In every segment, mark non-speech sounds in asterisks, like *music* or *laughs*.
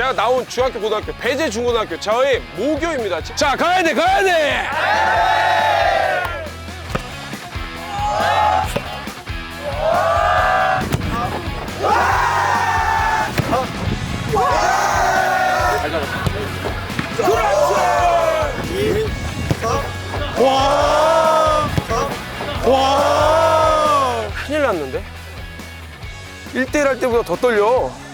제가 나온 중학교, 고등학교, 배제 중고등학교 저의 모교입니다. 자, 가야 돼, 가야 돼! 큰일 났는데? 1대1 할 때보다 더 떨려.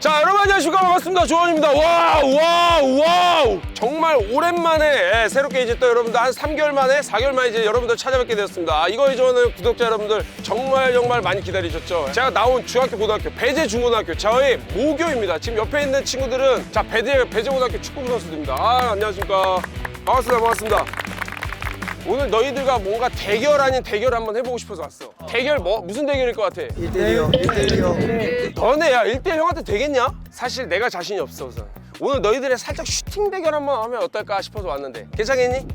자, 여러분 안녕하십니까. 반갑습니다. 조원입니다. 와우, 와우, 와우. 정말 오랜만에 예, 새롭게 이제 또 여러분들 한 3개월 만에, 4개월 만에 이제 여러분들 찾아뵙게 되었습니다. 아, 이거 이전에 구독자 여러분들 정말 정말 많이 기다리셨죠. 제가 나온 중학교, 고등학교, 배제 중고등학교 저의 모교입니다. 지금 옆에 있는 친구들은 자, 배제, 배제 고등학교 축구 선수들입니다. 아, 안녕하십니까. 반갑습니다. 반갑습니다. 오늘 너희들과 뭔가 대결 아닌 대결 한번 해보고 싶어서 왔어. 대결 뭐 무슨 대결일 것 같아? 1대1이요. 1대1이요. 너네 야 1대1 형한테 되겠냐? 사실 내가 자신이 없어 우선. 오늘 너희들의 살짝 슈팅 대결 한번 하면 어떨까 싶어서 왔는데 괜찮겠니?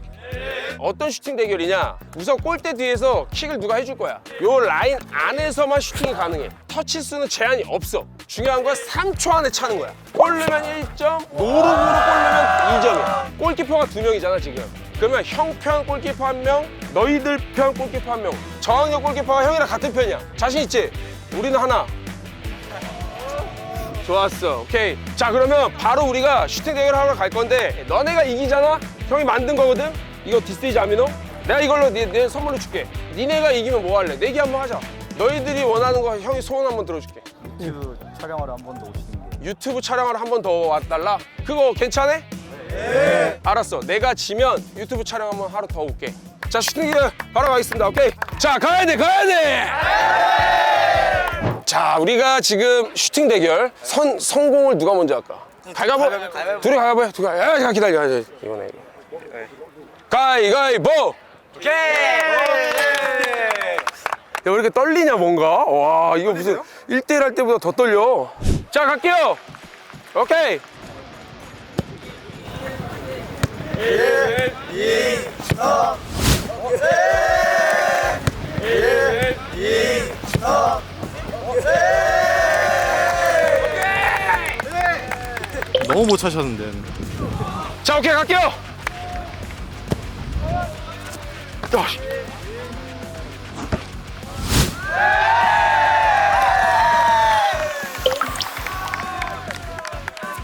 어떤 슈팅 대결이냐? 우선 골대 뒤에서 킥을 누가 해줄 거야. 요 라인 안에서만 슈팅이 가능해. 터치 수는 제한이 없어. 중요한 건 3초 안에 차는 거야. 골 넣으면 1점, 노름으로 골 넣으면 2점이야. 골키퍼가 두 명이잖아 지금. 그러면 형편 골키퍼 한 명, 너희들 편 골키퍼 한 명. 저학년 골키퍼가 형이랑 같은 편이야. 자신 있지? 우리는 하나. 좋았어. 오케이. 자, 그러면 바로 우리가 슈팅 대결 하러 갈 건데 너네가 이기잖아? 형이 만든 거거든? 이거 디스테이지 아미노? 내가 이걸로 네, 내 선물로 줄게. 니네가 이기면 뭐 할래? 내기 한번 하자. 너희들이 원하는 거 형이 소원 한번 들어줄게. 유튜브 촬영하러 한 번 더 오시는 게. 유튜브 촬영을 한 번 더 와달라? 그거 괜찮아? 네. 알았어. 내가 지면 유튜브 촬영 한번 하러 더 올게. 자, 슈팅 대결 바로 가겠습니다. 오케이. 자, 가야 돼, 가야 돼! 자, 우리가 지금 슈팅 대결 선 성공을 누가 먼저 할까? 가위바위보. 둘이 가위바위보. 둘이 가위. 야, 기다려. 야, 이거네. 이거. 가위가위보. 오케이. 야, 왜 이렇게 떨리냐 뭔가? 와, 이거 무슨 1대1 할 때보다 더 떨려. 자, 갈게요. 오케이. 너무 못 차셨는데. 자, 오케이 갈게요. 야, 씨.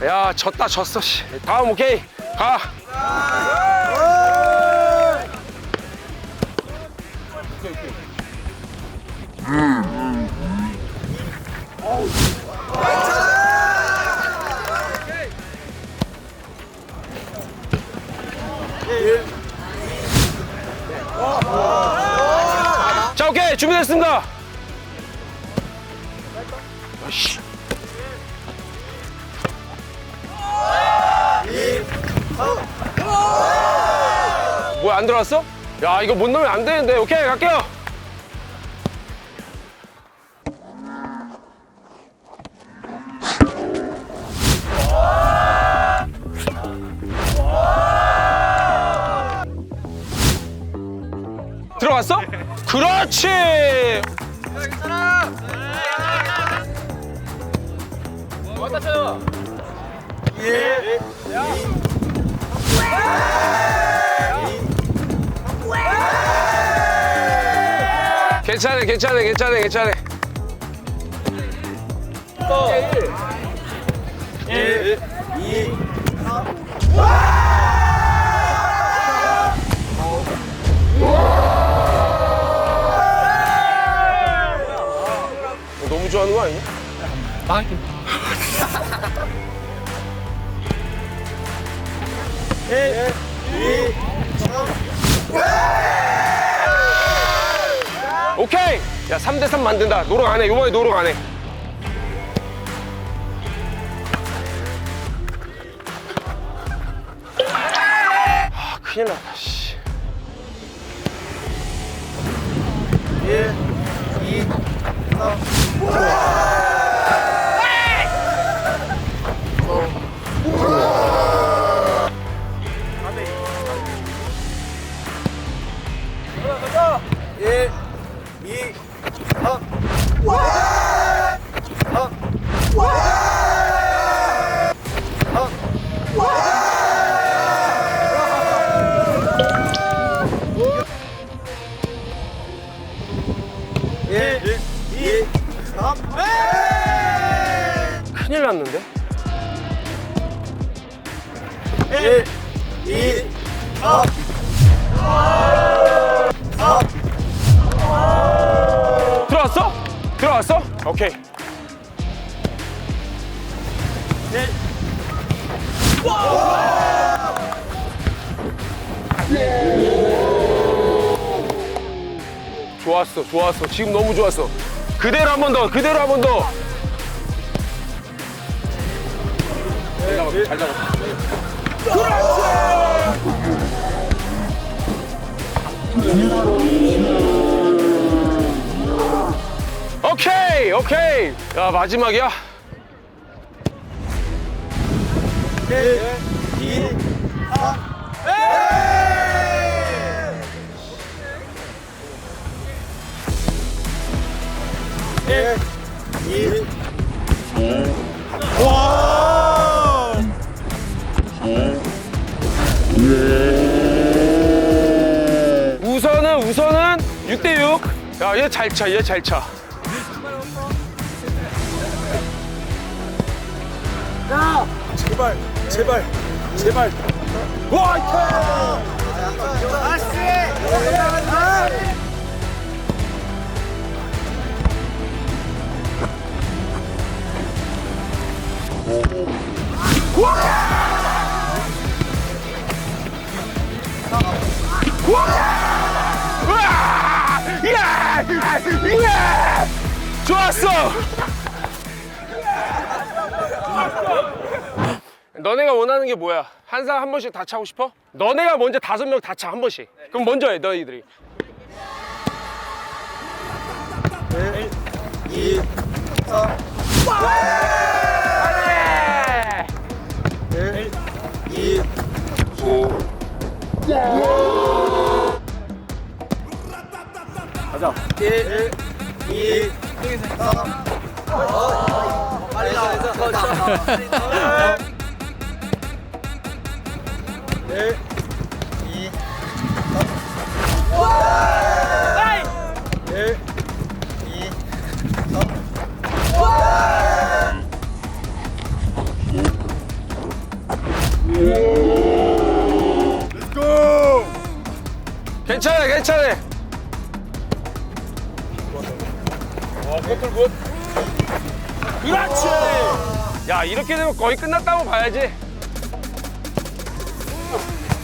야, 졌다, 졌어, 씨. 다음 오케이. 가. 자, 오케이. 준비됐습니다. 아이씨. 뭐야, 안 들어왔어? 야, 이거 못 넣으면 안 되는데. 오케이, 갈게요. 들어갔어? 그렇지! 괜찮아, 괜찮아, 괜찮아, 괜찮아. 1, 2, 빠게. 오케이. 야, 3대3 만든다. 노력 안 해. 요번에 노력 안 해. 아, 큰일 났다, 씨. 1, 2, 3. 1, 2, 3, 큰일 났는데? 1, 2, 3, 3. 들어왔어? 들어왔어? 오케이. 1. 와! 좋았어, 좋았어. 지금 너무 좋았어. 그대로 한 번 더, 그대로 한 번 더. 잘 잡았어. 오케이, 오케이. 야, 마지막이야. 우선은, 우선은 6대6. 야, 얘 잘 차, 얘 잘 차. 제발, 제발, 제발. 우와! 야! 야! 좋았어! 너네가 원하는 게 뭐야? 한 사람 한 번씩 다 차고 싶어? 너네가 먼저 다섯 명 다 차 한 번씩. 그럼 먼저 해, 너희들이. 빨리! 가자. 1, 2, 3. 빨리 나와. 1, 2, 3. 1, 2, 3. 괜찮아, 괜찮아. 그렇지! 야, 이렇게 되면 거의 끝났다고 봐야지.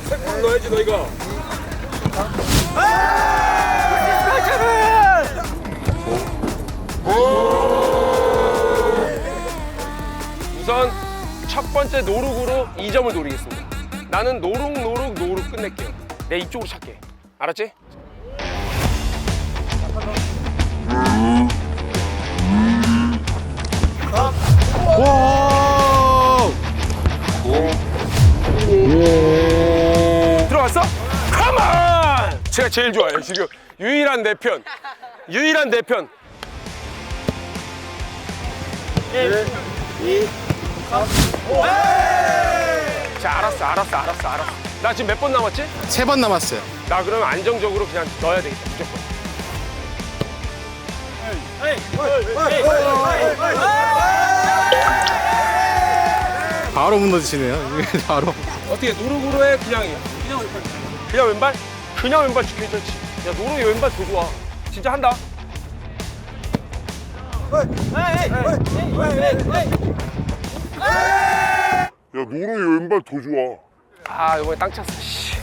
세골 넣어야지, 너희가. 우선 첫 번째 노룩으로 2점을 노리겠습니다. 나는 노룩, 노룩, 노룩 끝낼게요. 내 이쪽으로 찾게. 알았지? 와! 들어왔어? 컴온! 제가 제일 좋아해요. 지금 유일한 내 편. 유일한 내 편. 1, 2, 자, 알았어, 알았어, 알았어, 알았어. 나 지금 몇 번 남았지? 세 번 남았어요. 나 그러면 안정적으로 그냥 넣어야 되겠다, 무조건. 바로 무너지시네요. 이게 *laughs* 바로. 어떻게 노룩으로 해? 그냥 해? 그냥 왼발? 그냥 왼발 지켜 괜찮지. 야, 노룩이 왼발 더 좋아. 진짜 한다. 야 노롱이 왼발 더 좋아. 아, 이번에 땅 찼어, 씨.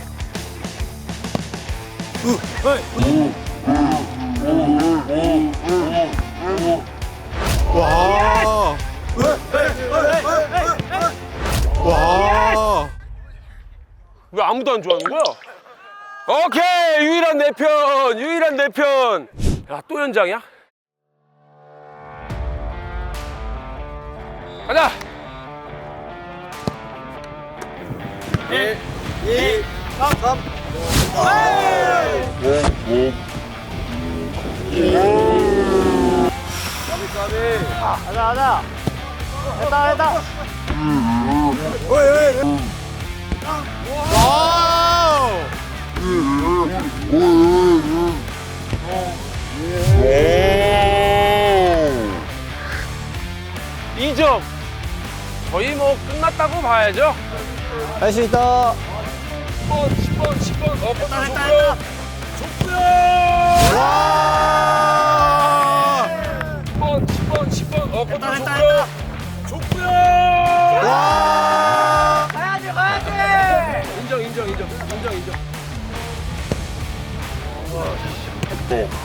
와! 와! 왜 아무도 안 좋아하는 거야? 오케이 유일한 내편 유일한 내 편. 야또 연장이야? 가자. 1, 2, 3. 가자, 가자. 됐다, 됐다. 와우! 2점. 거의 뭐 끝났다고 봐야죠. 할 수 있다. 10번, 10번, 10번. 어, 됐다. 됐다. 좋고요. 와! 10번, 10번, 10번. 어, 됐다, 됐다, 좋고요. 좋고요. 와! 가야지, 가야지. 인정, 인정, 인정. 인정, 인정. 오케이!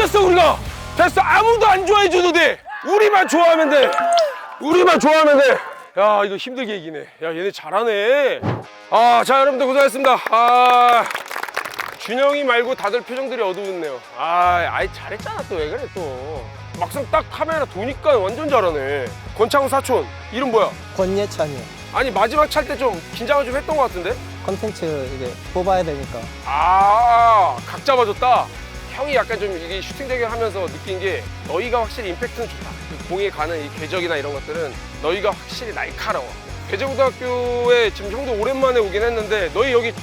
이! 이겼어, 우리가! 됐어, 아무도 안 좋아해 줘도 돼! 우리만 좋아하면 돼! 우리만 좋아하면 돼! 야, 이거 힘들게 이기네. 야, 얘네 잘하네. 아, 자, 여러분들 고생하셨습니다. 아, 준영이 말고 다들 표정들이 어두웠네요. 아, 아이 잘했잖아 또 왜 그래 또. 막상 딱 카메라 도니까 완전 잘하네. 권창훈 사촌 이름 뭐야? 권예찬이요. 아니 마지막 찰 때 좀 긴장을 좀 했던 것 같은데? 컨텐츠 이제 뽑아야 되니까. 아, 각 잡아줬다. 형이 약간 좀 이게 슈팅 대결 하면서 느낀 게 너희가 확실히 임팩트는 좋다. 그 공에 가는 이 궤적이나 이런 것들은 너희가 확실히 날카로워. 궤제고등학교에 지금 형도 오랜만에 오긴 했는데 너희 여기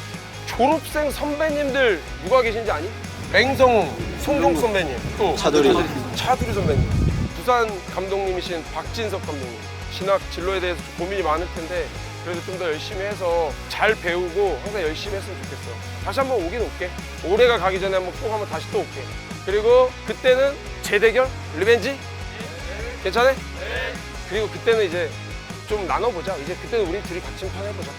졸업생 선배님들 누가 계신지 아니? 맹성웅, 송종 선배님, 또 차두리. 차두리 선배님, 부산 감독님이신 박진석 감독님. 진학 진로에 대해서 좀 고민이 많을 텐데 그래도 좀더 열심히 해서 잘 배우고 항상 열심히 했으면 좋겠어. 다시 한번 오긴 올게. 올해가 가기 전에 한번 꼭 한번 다시 또 올게. 그리고 그때는 재대결, 리벤지, 괜찮아? 그리고 그때는 이제 좀 나눠보자. 이제 그때는 우리 둘이 같이 한판 해보자.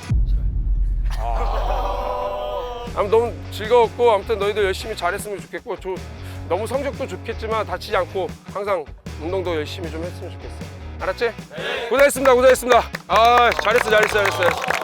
아무튼 너무 즐거웠고 아무튼 너희들 열심히 잘했으면 좋겠고 저, 너무 성적도 좋겠지만 다치지 않고 항상 운동도 열심히 좀 했으면 좋겠어. 알았지? 고생했습니다. 고생했습니다. 아 잘했어 잘했어 잘했어.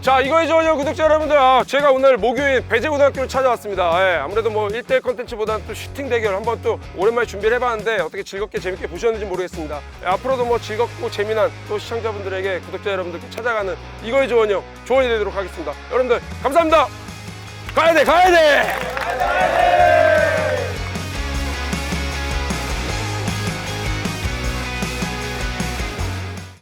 자 이거이죠 구독자 여러분들 아, 제가 오늘 목요일 배제고등학교를 찾아왔습니다 예, 아무래도 뭐 1대1 컨텐츠보다는 또 슈팅 대결 한번 또 오랜만에 준비를 해봤는데 어떻게 즐겁게 재밌게 보셨는지 모르겠습니다 예, 앞으로도 뭐 즐겁고 재미난 또 시청자분들에게 구독자 여러분들께 찾아가는 이거이죠 원영 조언이 되도록 하겠습니다 여러분들 감사합니다 가야 돼 가야 돼